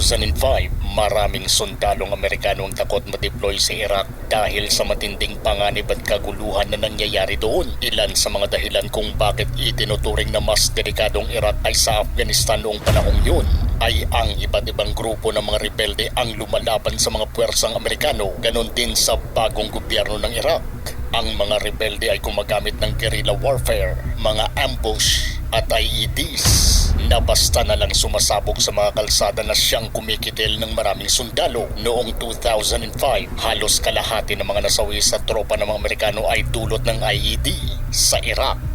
2005, maraming sundalong Amerikano ang takot ma-deploy sa Iraq dahil sa matinding panganib at kaguluhan na nangyayari doon. Ilan sa mga dahilan kung bakit itinuturing na mas delikadong Iraq ay sa Afghanistan noong panahong yun ay ang iba't ibang grupo ng mga rebelde ang lumalaban sa mga puwersang Amerikano, ganon din sa bagong gobyerno ng Iraq. Ang mga rebelde ay gumagamit ng guerrilla warfare, mga ambush at IEDs na basta na lang sumasabog sa mga kalsada na siyang kumikitil ng maraming sundalo. Noong 2005, halos kalahati ng mga nasawi sa tropa ng mga Amerikano ay dulot ng IED sa Iraq.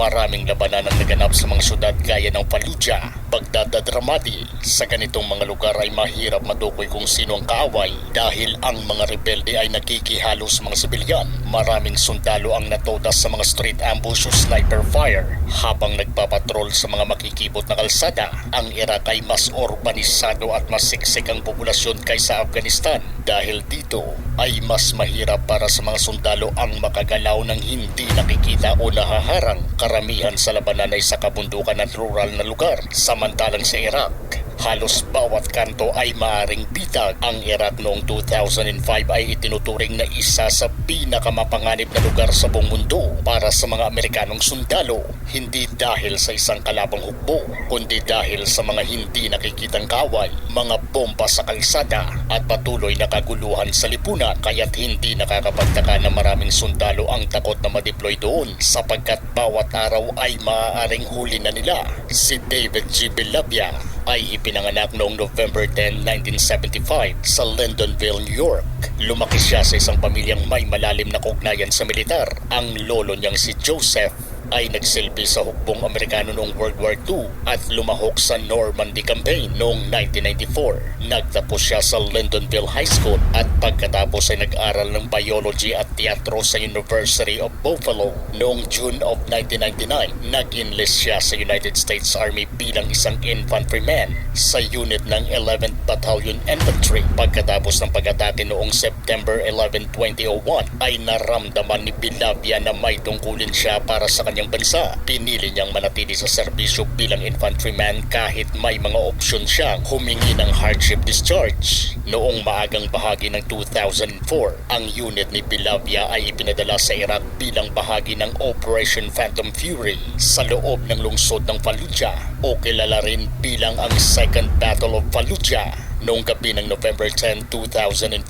Maraming labanan ang naganap sa mga syudad gaya ng Fallujah, Baghdad at Ramadi. Sa ganitong mga lugar ay mahirap madukoy kung sino ang kaaway dahil ang mga rebelde ay nakikihalo sa mga sibilyan. Maraming sundalo ang natodas sa mga street ambush o sniper fire habang nagpapatrol sa mga makikibot na kalsada. Ang Iraq ay mas urbanisado at mas siksik ang populasyon kaysa Afghanistan dahil dito ay mas mahirap para sa mga sundalo ang makagalaw ng hindi nakikita o nahaharang. Karamihan sa labanan ay sa kabundukan at rural na lugar. Samantalang sa Iraq, halos bawat kanto ay maaring bitag. Ang Iraq noong 2005 ay itinuturing na isa sa pinakamapanganib na lugar sa buong mundo para sa mga Amerikanong sundalo. Hindi dahil sa isang kalabang hukbo, kundi dahil sa mga hindi nakikitang kaway, mga bomba sa kalsada at patuloy na kaguluhan sa lipunan kaya't hindi nakakapagtaka na maraming sundalo ang takot na madeploy doon sapagkat bawat araw ay maaaring huli na nila. Si David G. Bilabia ay ipinanganak noong November 10, 1975 sa Londonville, New York. Lumaki siya sa isang pamilyang may malalim na kugnayan sa militar. Ang lolo niyang si Joseph ay nagsilbi sa hukbong Amerikano noong World War II at lumahok sa Normandy Campaign noong 1994. Nagtapos siya sa Londonville High School at pagkatapos ay nag-aral ng biology at teatro sa University of Buffalo. Noong June of 1999, nag-enlist siya sa United States Army bilang isang infantryman sa unit ng 11th Battalion Infantry. Pagkatapos ng pag-atake noong September 11, 2001, ay naramdaman ni Bilavia na may tungkulin siya para sa kanyang bansa. Pinili niyang manatili sa serbisyo bilang infantryman kahit may mga opsyon siyang humingi ng hardship discharge. Noong maagang bahagi ng 2004, ang unit ni Bilavia ay ipinadala sa Iraq bilang bahagi ng Operation Phantom Fury sa loob ng lungsod ng Fallujah o kilala rin bilang ang Second Battle of Fallujah. Noong gabi ng November 10, 2004,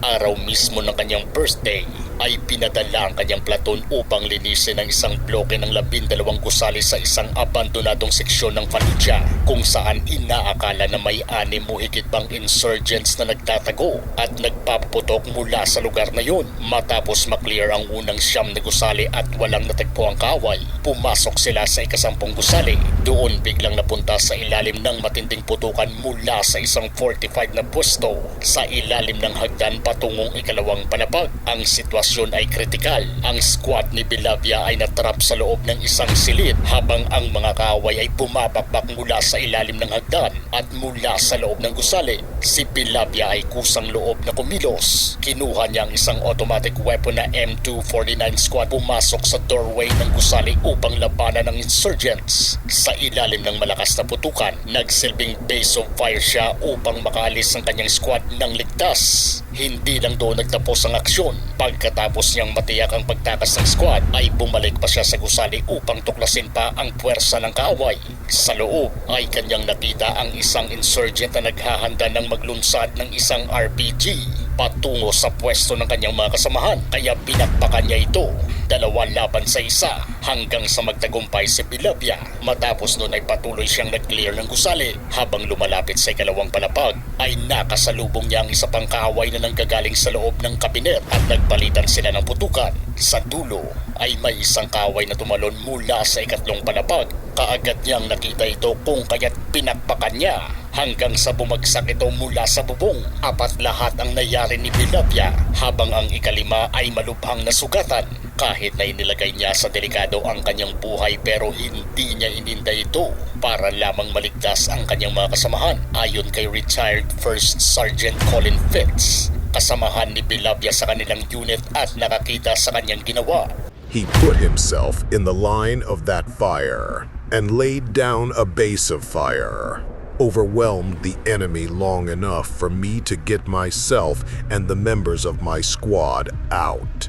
araw mismo ng kanyang birthday, ay pinadala ang kanyang platon upang linisin ang isang bloke ng labindalawang gusali sa isang abandonadong seksyon ng Fallujah kung saan inaakala na may anim o higit pang insurgents na nagtatago at nagpaputok mula sa lugar na yun. Matapos maklear ang unang siyam na gusali at walang natagpo ang kaway, pumasok sila sa ikasampung gusali. Doon biglang napunta sa ilalim ng matinding putukan mula sa isang 45 na pwesto sa ilalim ng hagdan patungong ikalawang palapag. Ang sitwasyon ay kritikal. Ang squad ni Bilavia ay natrap sa loob ng isang silid habang ang mga kaaway ay bumabakbak mula sa ilalim ng hagdan at mula sa loob ng gusali. Si Bilavia ay kusang loob na kumilos. Kinuha niya ang isang automatic weapon na M249 squad pumasok sa doorway ng gusali upang labanan ng insurgents. Sa ilalim ng malakas na putukan, nagsilbing base of fire siya upang makaalis ang kanyang squad ng ligtas. Hindi lang doon nagtapos ang aksyon. Pagkatapos niyang matiyak ang pagtakas ng squad, ay bumalik pa siya sa gusali upang tuklasin pa ang puwersa ng kaaway. Sa loob ay kanyang nakita ang isang insurgent na naghahanda ng maglunsad ng isang RPG patungo sa pwesto ng kanyang mga kasamahan kaya pinakpakan niya ito dalawa laban sa isa hanggang sa magtagumpay si Bilabia. Matapos nun ay patuloy siyang nag-clear ng gusali habang lumalapit sa ikalawang palapag ay nakasalubong niya ang isa pang kaaway na nanggagaling sa loob ng kabinet at nagpalitan sila ng putukan. Sa dulo ay may isang kaaway na tumalon mula sa ikatlong palapag. Kaagad niyang nakita ito kung kaya't pinakpakan niya hanggang sa bumagsak ito mula sa bubong. Apat lahat ang nayari ni Bilabia habang ang ikalima ay malubhang nasugatan. Kahit na inilagay niya sa delikado ang kanyang buhay pero hindi niya ininday ito para lamang maligtas ang kanyang mga kasamahan ayon kay retired First Sergeant Colin Fitz. Kasamahan ni Bilabia sa kanilang unit at nakakita sa kanyang ginawa. He put himself in the line of that fire and laid down a base of fire. Overwhelmed the enemy long enough for me to get myself and the members of my squad out.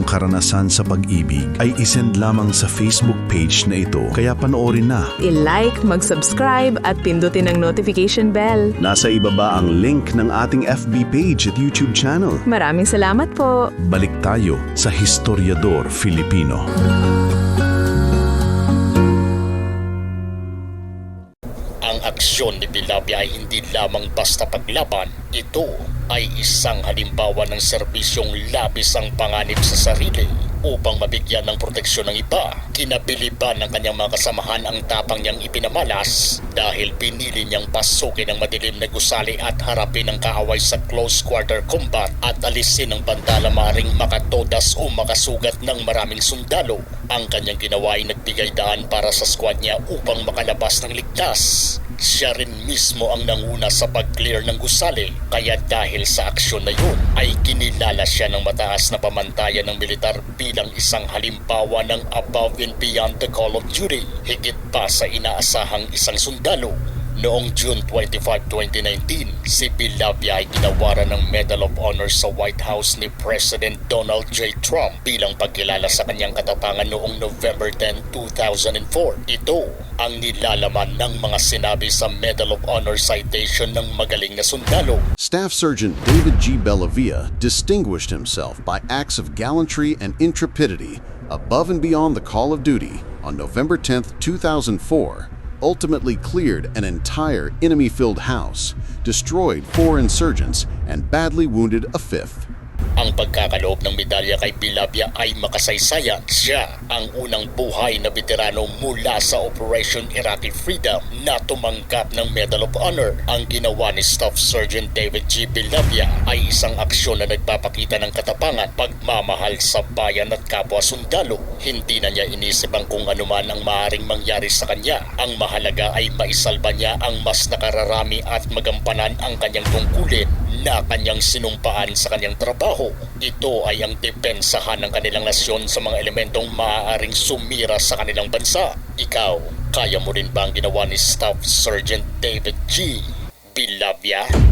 karanasan sa pag-ibig, ay isend lamang sa Facebook page na ito, kaya panoorin na. I-like, mag-subscribe at pindutin ang notification bell. Nasa ibaba ang link ng ating FB page at YouTube channel. Maraming salamat po! Balik tayo sa Historiador Filipino. Ang aksyon ni Bilabia ay hindi lamang basta paglaban. Ito ay isang halimbawa ng serbisyong labis ang panganib sa sarili upang mabigyan ng proteksyon ng iba. Kinabiliban ng kanyang mga kasamahan ang tapang niyang ipinamalas dahil pinili niyang pasukin ang madilim na gusali at harapin ang kaaway sa close quarter combat at alisin ang bandala maring makatodas o makasugat ng maraming sundalo. Ang kanyang ginawa ay nagbigay daan para sa squad niya upang makalabas ng ligtas. Siya rin mismo ang nanguna sa pag-clear ng gusali kaya dahil sa aksyon na yun ay kinilala siya ng mataas na pamantayan ng militar bilang isang halimbawa ng above and beyond the call of duty higit pa sa inaasahang isang sundalo. Noong June 25, 2019, si Bilabia ay ginawaran ng Medal of Honor sa White House ni President Donald J. Trump bilang pagkilala sa kanyang katapangan noong November 10, 2004. Ito ang nilalaman ng mga sinabi sa Medal of Honor citation ng magaling na sundalo. Staff Sergeant David G. Bellavia distinguished himself by acts of gallantry and intrepidity above and beyond the call of duty on November 10, 2004, ultimately cleared an entire enemy filled house, destroyed four insurgents, and badly wounded a fifth. Ang pagkakaloob ng medalya kay Bilabia ay makasaysayan. Siya ang unang buhay na veterano mula sa Operation Iraqi Freedom na tumanggap ng Medal of Honor. Ang ginawa ni Staff Sergeant David G. Bilabia ay isang aksyon na nagpapakita ng katapangan, pagmamahal sa bayan at kapwa sundalo. Hindi na niya inisip ang kung anuman ang maaaring mangyari sa kanya. Ang mahalaga ay maisalba niya ang mas nakararami at magampanan ang kanyang tungkulin na kanyang sinumpaan sa kanyang trabaho. Ito ay ang depensahan ng kanilang nasyon sa mga elementong maaaring sumira sa kanilang bansa. Ikaw, kaya mo rin ba ang ginawa ni Staff Sergeant David G. Bilabia?